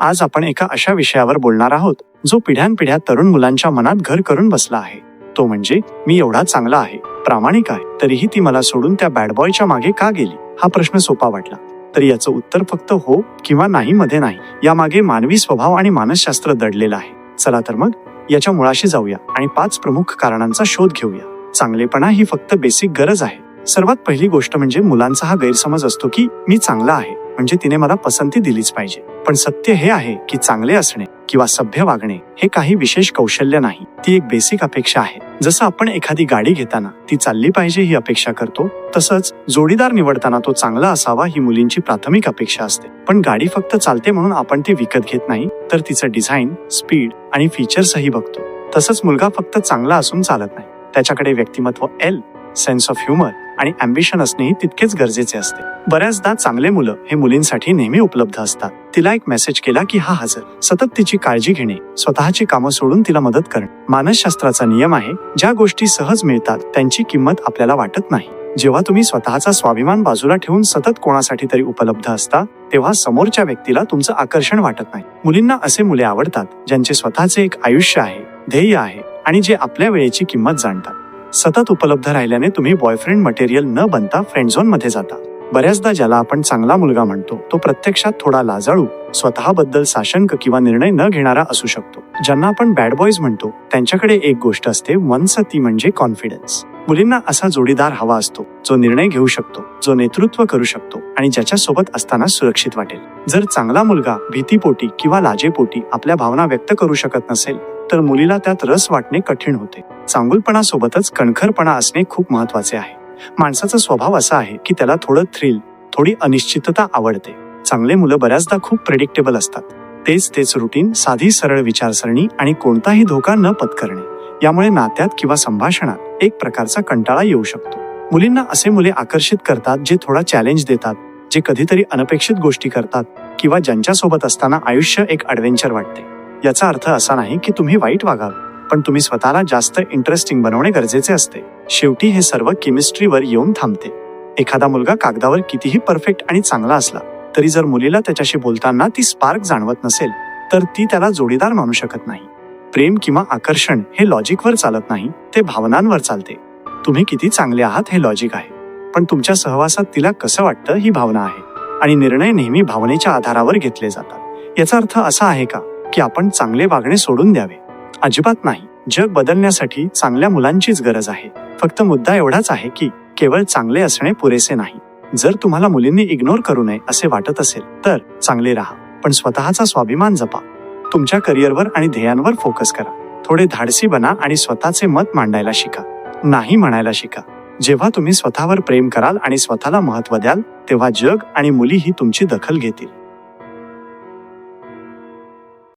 आज आपण एका अशा विषयावर बोलणार आहोत जो पिढ्यानपिढ्या तरुण मुलांच्या मनात घर करून बसला आहे. तो म्हणजे मी एवढा चांगला आहे प्रामाणिक आहे तरीही ती मला सोडून त्या बॅड बॉयच्या मागे का गेली? हा प्रश्न सोपा वाटला. तर याचं उत्तर फक्त हो किंवा नाही मध्ये नाही यामागे मानवी स्वभाव आणि मानसशास्त्र दडलेलं आहे. चला तर मग याच्या मुळाशी जाऊया आणि पाच प्रमुख कारणांचा शोध घेऊया. चांगलेपणा ही फक्त बेसिक गरज आहे. सर्वात पहिली गोष्ट म्हणजे मुलांचा हा गैरसमज असतो की मी चांगला आहे. म्हणजे तिने मला पसंती दिलीच पाहिजे. पण सत्य हे आहे की चांगले असणे किंवा सभ्य वागणे हे काही विशेष कौशल्य नाही. ती एक बेसिक अपेक्षा आहे. जसं आपण एखादी गाडी घेताना ती चालली पाहिजे ही अपेक्षा करतो तसंच जोडीदार निवडताना तो चांगला असावा ही मुलींची प्राथमिक अपेक्षा असते. पण गाडी फक्त चालते म्हणून आपण ती विकत घेत नाही तर तिचं डिझाईन स्पीड आणि फीचर्सही बघतो. तसंच मुलगा फक्त चांगला असून चालत नाही. त्याच्याकडे व्यक्तिमत्व एल सेन्स ऑफ ह्युमर आणि अँबिशन असणेही तितकेच गरजेचे असते. बऱ्याचदा चांगले मुलं हे मुलींसाठी नेहमी उपलब्ध असतात. तिला एक मेसेज केला की हा हजर सतत तिची काळजी घेणे. स्वतःची कामं सोडून तिला मदत करणे मानसशास्त्राचा नियम आहे ज्या गोष्टी सहज मिळतात त्यांची किंमत आपल्याला वाटत नाही. जेव्हा तुम्ही स्वतःचा स्वाभिमान बाजूला ठेवून सतत कोणासाठी तरी उपलब्ध असता तेव्हा समोरच्या व्यक्तीला तुमचं आकर्षण वाटत नाही. मुलींना असे मुले आवडतात ज्यांचे स्वतःचे एक आयुष्य आहे ध्येय आहे आणि जे आपल्या वेळेची किंमत जाणतात. सतत उपलब्ध राहिल्याने तुम्ही बॉयफ्रेंड मटेरियल न बनता फ्रेंड झोनमध्ये जाता. बऱ्याचदा ज्याला आपण चांगला मुलगा म्हणतो तो प्रत्यक्षात थोडा लाजाळू स्वतःबद्दल साशंक किंवा निर्णय न घेणारा असू शकतो. ज्यांना आपण बॅड बॉयज म्हणतो त्यांच्याकडे एक गोष्ट असते वन्स ती म्हणजे कॉन्फिडन्स मुलींना असा जोडीदार हवा असतो जो निर्णय घेऊ शकतो जो नेतृत्व करू शकतो आणि ज्याच्या सोबत असताना सुरक्षित वाटेल. जर चांगला मुलगा भीतीपोटी किंवा लाजेपोटी आपल्या भावना व्यक्त करू शकत नसेल तर मुलीला त्यात रस वाटणे कठीण होते. चांगुलपणासोबतच कणखरपणा असणे खूप महत्त्वाचे आहे. माणसाचा स्वभाव असा आहे की त्याला थोडं थ्रिल थोडी अनिश्चितता आवडते. चांगले मुलं बऱ्याचदा खूप प्रेडिक्टेबल असतात. तेच तेच रुटीन साधी सरळ विचारसरणी आणि कोणताही धोका न पत्करणे. यामुळे नात्यात किंवा संभाषणात एक प्रकारचा कंटाळा येऊ शकतो. मुलींना असे मुले आकर्षित करतात जे थोडा चॅलेंज देतात जे कधीतरी अनपेक्षित गोष्टी करतात किंवा ज्यांच्यासोबत असताना आयुष्य एक ॲडव्हेंचर वाटते. याचा अर्थ असा नाही की तुम्ही वाईट वागाल पण तुम्ही स्वतःला जास्त इंटरेस्टिंग बनवणे गरजेचे असते. शेवटी हे सर्व केमिस्ट्रीवर येऊन थांबते. एखादा मुलगा कागदावर कितीही परफेक्ट आणि चांगला असला तरी जर मुलीला त्याच्याशी बोलताना ती स्पार्क जाणवत नसेल तर ती त्याला जोडीदार मानू शकत नाही. प्रेम किंवा आकर्षण हे लॉजिकवर चालत नाही ते भावनांवर चालते. तुम्ही किती चांगले आहात हे लॉजिक आहे. पण तुमच्या सहवासात तिला कसं वाटतं ही भावना आहे. आणि निर्णय नेहमी भावनेच्या आधारावर घेतले जातात. याचा अर्थ असा आहे का? की आपण चांगले वागणे सोडून द्यावे. अजिबात नाही. जग बदलण्यासाठी चांगल्या मुलांचीच गरज आहे. फक्त मुद्दा एवढाच आहे की केवळ चांगले असणे पुरेसे नाही. जर तुम्हाला मुलींनी इग्नोर करू नये असे वाटत असेल तर चांगले राहा. पण स्वतःचा स्वाभिमान जपा. तुमच्या करिअरवर आणि ध्येयांवर फोकस करा. थोडे धाडसी बना आणि स्वतःचे मत मांडायला शिका. नाही म्हणायला शिका. जेव्हा तुम्ही स्वतःवर प्रेम कराल आणि स्वतःला महत्त्व द्याल तेव्हा जग आणि मुली ही तुमची दखल घेतील.